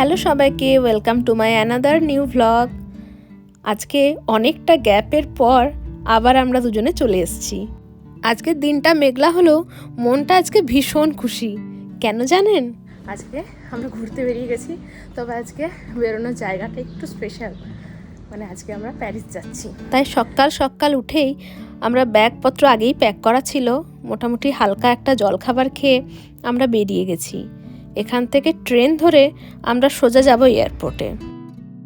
Hello সবাইকে welcome to my another new vlog আজকে অনেকটা গ্যাপের পর আবার আমরা দুজনে চলে এসেছি। আজকের দিনটা মেঘলা হলো মনটা আজকে ভীষণ খুশি। কেন জানেন? আজকে আমরা ঘুরতে বেরিয়ে গেছি তবে আজকে বেরোনোর জায়গাটা একটু স্পেশাল মানে আজকে আমরা প্যারিস যাচ্ছি। তাই সকাল সকাল উঠেই আমরা ব্যাগপত্র আগেই প্যাক করা ছিল। মোটামুটি হালকা একটা জলখাবার খেয়ে আমরা বেরিয়ে গেছি। এখান থেকে ট্রেন ধরে আমরা সোজা যাব এয়ারপোর্টে।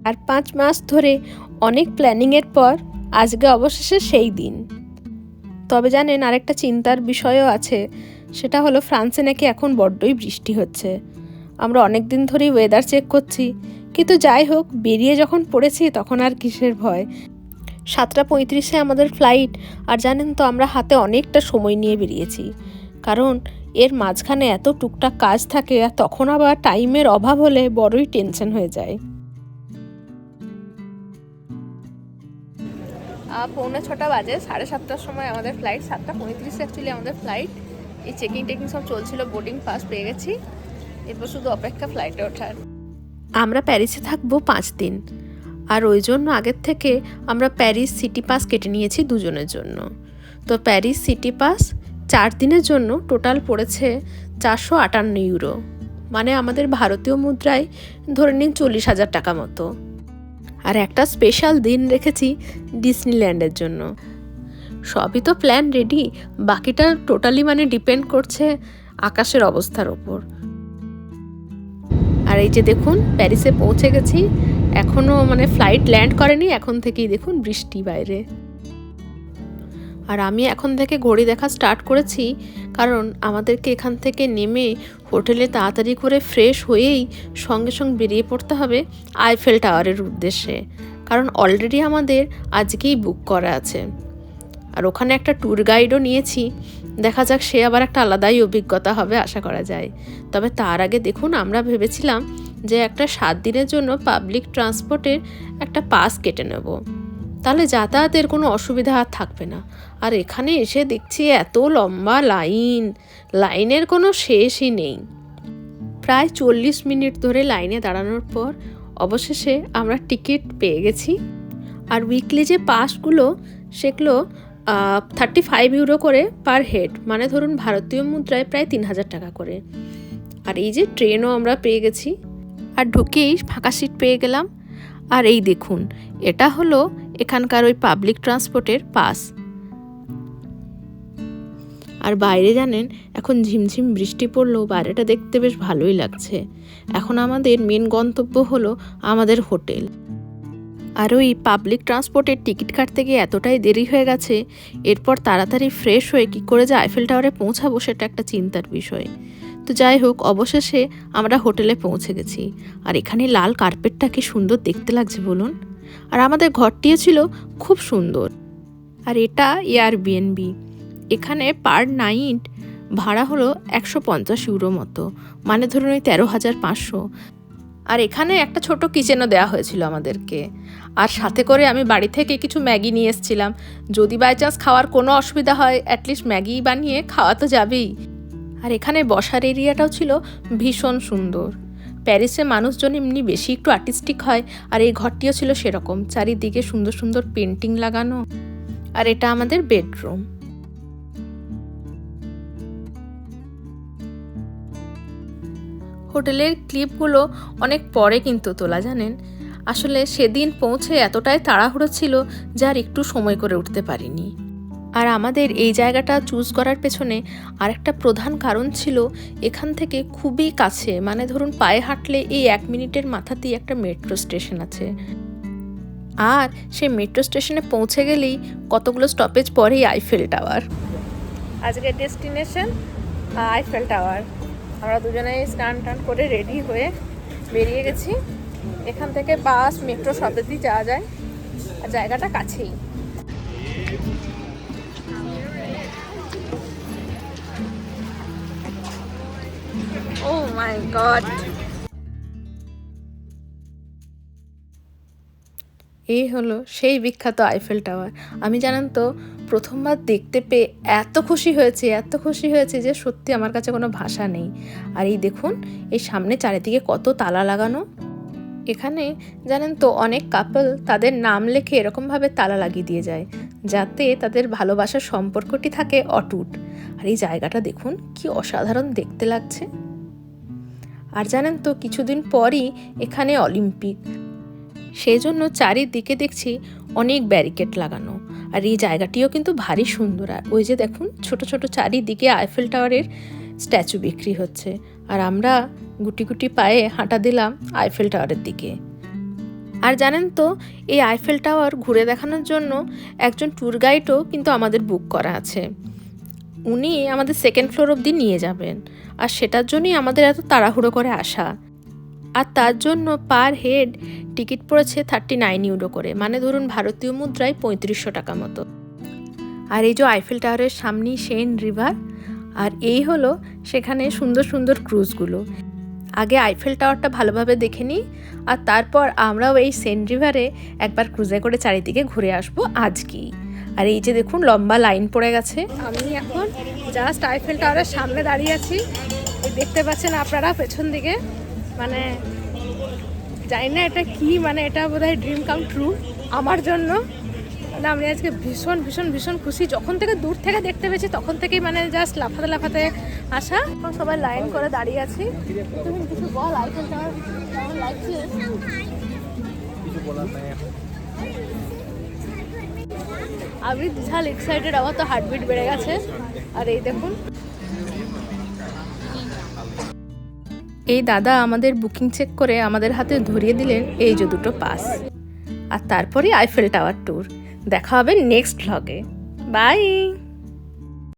আর পাঁচ মাস ধরে অনেক প্ল্যানিংয়ের পর আজকে অবশেষে সেই দিন। তবে জানেন আরেকটা চিন্তার বিষয়ও আছে, সেটা হলো ফ্রান্সে নাকি এখন বড্ডই বৃষ্টি হচ্ছে। আমরা অনেক দিন ধরেই ওয়েদার চেক করছি, কিন্তু যাই হোক, বেরিয়ে যখন পড়েছি তখন আর কিসের ভয়। সাতটা পঁয়ত্রিশে আমাদের ফ্লাইট আর জানেন তো আমরা হাতে অনেকটা সময় নিয়ে বেরিয়েছি। কারণ এর মাঝখানে এত টুকটাক কাজ থাকে আর তখন আবার টাইমের অভাব হলে বড়ই টেনশন হয়ে যায়। পৌনে ছটা বাজে সাড়ে সাতটার সময় আমাদের ফ্লাইট সাতটা পঁয়ত্রিশে অ্যাকচুয়ালি আমাদের ফ্লাইট এই চেকিং টেকিং সব চলছিল বোর্ডিং পাস পেয়ে গেছি। এরপর শুধু অপেক্ষা ফ্লাইটে ওঠার। আমরা প্যারিসে থাকব পাঁচ দিন। আর ওই জন্য আগের থেকে আমরা প্যারিস সিটি পাস কেটে নিয়েছি দুজনের জন্য। তো প্যারিস সিটি পাস চার দিনের জন্য টোটাল পড়েছে চারশো আটান্ন ইউরো মানে আমাদের ভারতীয় মুদ্রায় ধরে নিন চল্লিশ হাজার টাকা মতো। আর একটা স্পেশাল দিন রেখেছি ডিসনিল্যান্ডের জন্য। সবই তো প্ল্যান রেডি বাকিটা টোটালি মানে ডিপেন্ড করছে আকাশের অবস্থার ওপর। আর এই যে দেখুন, প্যারিসে পৌঁছে গেছি এখনও মানে ফ্লাইট ল্যান্ড করেনি, এখন থেকেই দেখুন বৃষ্টি বাইরে। আর আমি এখন থেকে ঘড়ি দেখা স্টার্ট করেছি, কারণ আমাদেরকে এখান থেকে নেমে হোটেলে তাড়াতাড়ি করে ফ্রেশ হয়েই সঙ্গে সঙ্গে বেরিয়ে পড়তে হবে আইফেল টাওয়ারের উদ্দেশ্যে। কারণ অলরেডি আমাদের আজকেই বুক করা আছে। আর ওখানে একটা ট্যুর গাইডও নিয়েছি। দেখা যাক সে আবার একটা আলাদাই অভিজ্ঞতা হবে, আশা করা যায়। তবে তার আগে দেখুন, আমরা ভেবেছিলাম যে একটা সাত দিনের জন্য পাবলিক ট্রান্সপোর্টের একটা পাস কেটে নেব। তাহলে যাতায়াতের কোনো অসুবিধা আর থাকবে না। আর এখানে এসে দেখছি এত লম্বা লাইন, লাইনের কোনো শেষই নেই। প্রায় চল্লিশ মিনিট ধরে লাইনে দাঁড়ানোর পর অবশেষে আমরা টিকিট পেয়ে গেছি। আর উইকলি যে পাসগুলো, সেগুলো থার্টি ফাইভ ইউরো করে পার হেড মানে ধরুন ভারতীয় মুদ্রায় প্রায় তিন হাজার টাকা করে। আর এই যে ট্রেনও আমরা পেয়ে গেছি। আর ঢুকেই ফাঁকা সিট পেয়ে গেলাম। আর এই দেখুন, এটা হলো এখানকার ওই পাবলিক ট্রান্সপোর্টের পাস আর বাইরে জানেন, এখন ঝিমঝিম বৃষ্টি পড়লেও বাইরেটা দেখতে বেশ ভালোই লাগছে। এখন আমাদের মেন গন্তব্য হলো আমাদের হোটেল। আর ওই পাবলিক ট্রান্সপোর্টের টিকিট কাটতে গিয়ে এতটাই দেরি হয়ে গেছে, এরপর তাড়াতাড়ি ফ্রেশ হয়ে কী করে যে আইফেল টাওয়ারে পৌঁছাবো সেটা একটা চিন্তার বিষয়। তো যাই হোক, অবশেষে আমরা হোটেলে পৌঁছে গেছি। আর এখানে লাল কার্পেটটা কি সুন্দর দেখতে লাগছে বলুন। আর আমাদের ঘরটিও ছিল খুব সুন্দর। আর এটা এয়ার বিএনবি এখানে পার নাইট ভাড়া হলো একশো পঞ্চাশ ইউরো মতো মানে ধরুন ওই তেরো হাজার পাঁচশো। আর এখানে একটা ছোট কিচেনও দেওয়া হয়েছিল আমাদেরকে। আর সাথে করে আমি বাড়ি থেকে কিছু ম্যাগি নিয়ে এসেছিলাম। যদি বাই চান্স খাওয়ার কোনো অসুবিধা হয় অ্যাটলিস্ট ম্যাগি বানিয়ে খাওয়া তো যাবেই। আর এখানে বসার এরিয়াটাও ছিল ভীষণ সুন্দর। প্যারিসে মানুষজন এমনি বেশি একটু আর্টিস্টিক হয়, আর এই ঘরটিও ছিল সেরকম। চারিদিকে সুন্দর সুন্দর পেন্টিং লাগানো। আর এটা আমাদের বেডরুম হোটেলের ক্লিপগুলো অনেক পরে কিন্তু তোলা, জানেন? আসলে সেদিন পৌঁছে এতটাই তাড়াহুড়ো ছিল যার একটু সময় করে উঠতে পারিনি। আর আমাদের এই জায়গাটা চুজ করার পেছনে আরেকটা প্রধান কারণ ছিল এখান থেকে খুবই কাছে মানে ধরুন পায়ে হাঁটলে এই এক মিনিটের মাথাতেই একটা মেট্রো স্টেশন আছে। আর সেই মেট্রো স্টেশনে পৌঁছে গেলেই কতগুলো স্টপেজ পরেই আইফেল টাওয়ার আজকের ডেস্টিনেশন আইফেল টাওয়ার আমরা দুজনেই স্নান টান করে রেডি হয়ে বেরিয়ে গেছি। এখান থেকে বাস মেট্রো সবেতেই যাওয়া যায়। আর জায়গাটা কাছেই। ও মাই গড এই হলো সেই বিখ্যাত আইফেল টাওয়ার আমি জানেন তো, প্রথমবার দেখতে পেয়ে এত খুশি হয়েছে, এত খুশি হয়েছে যে সত্যি আমার কাছে কোনো ভাষা নেই। আর এই দেখুন, এই সামনে চারিদিকে কত তালা লাগানো। এখানে জানেন তো, অনেক কাপল তাদের নাম লেখে এরকমভাবে তালা লাগিয়ে দিয়ে যায়, যাতে তাদের ভালোবাসার সম্পর্কটি থাকে অটুট। আর এই জায়গাটা দেখুন, কি অসাধারণ দেখতে লাগছে। আর জানেন তো, কিছুদিন পরই এখানে অলিম্পিক। সেই জন্য চারিদিকে দেখছি অনেক ব্যারিকেড লাগানো। আর এই জায়গাটিও কিন্তু ভারী সুন্দর। আর ওই যে দেখুন, ছোট ছোট চারিদিকে আইফেল টাওয়ারের স্ট্যাচু বিক্রি হচ্ছে। আর আমরা গুটি গুটি পায়ে হাঁটা দিলাম আইফেল টাওয়ারের দিকে। আর জানেন তো, এই আইফেল টাওয়ার ঘুরে দেখানোর জন্য একজন ট্যুর গাইডও কিন্তু আমাদের বুক করা আছে। উনি আমাদের সেকেন্ড ফ্লোর অবধি নিয়ে যাবেন। আর সেটার জন্যই আমাদের এত তাড়াহুড়ো করে আসা। আর তার জন্য পার হেড টিকিট পড়েছে থার্টি নাইন ইউরো করে। মানে ধরুন ভারতীয় মুদ্রায় পঁয়ত্রিশশো টাকা মতো। আর এই যে আইফেল টাওয়ারের সামনেই সেন রিভার আর এই হলো সেখানে সুন্দর সুন্দর ক্রুজগুলো আগে আইফেল টাওয়ারটা ভালোভাবে দেখে নিই, আর তারপর আমরাও এই সেন রিভারে একবার ক্রুজে করে চারিদিকে ঘুরে আসব আজকেই। আর এই যে দেখুন, লম্বা লাইন পড়ে গেছে। আমি এখন জাস্ট আইফেল টাওয়ারের সামনে দাঁড়িয়ে আছি। দেখতে পাচ্ছেন আপনারা পেছন দিকে। মানে জানি না এটা কি মানে এটা বোধহয় ড্রিম কাম ট্রু আমার জন্য। মানে আমি আজকে ভীষণ ভীষণ ভীষণ খুশি। যখন থেকে দূর থেকে দেখতে পেয়েছি, তখন থেকেই মানে জাস্ট লাফাতে লাফাতে আসা। এখন সবাই লাইন করে দাঁড়িয়ে আছি। তুমি কিছু বল আইফেল টাওয়ার লাগছে আমি বিশাল এক্সাইটেড আমার তো হার্টবিট বেড়ে গেছে। আর এই দেখুন। এই দাদা আমাদের বুকিং চেক করে আমাদের হাতে ধরিয়ে দিলেন এই যে দুটো পাস আর তারপরে আইফেল টাওয়ার ট্যুর দেখা হবে নেক্সট ভ্লগে বাই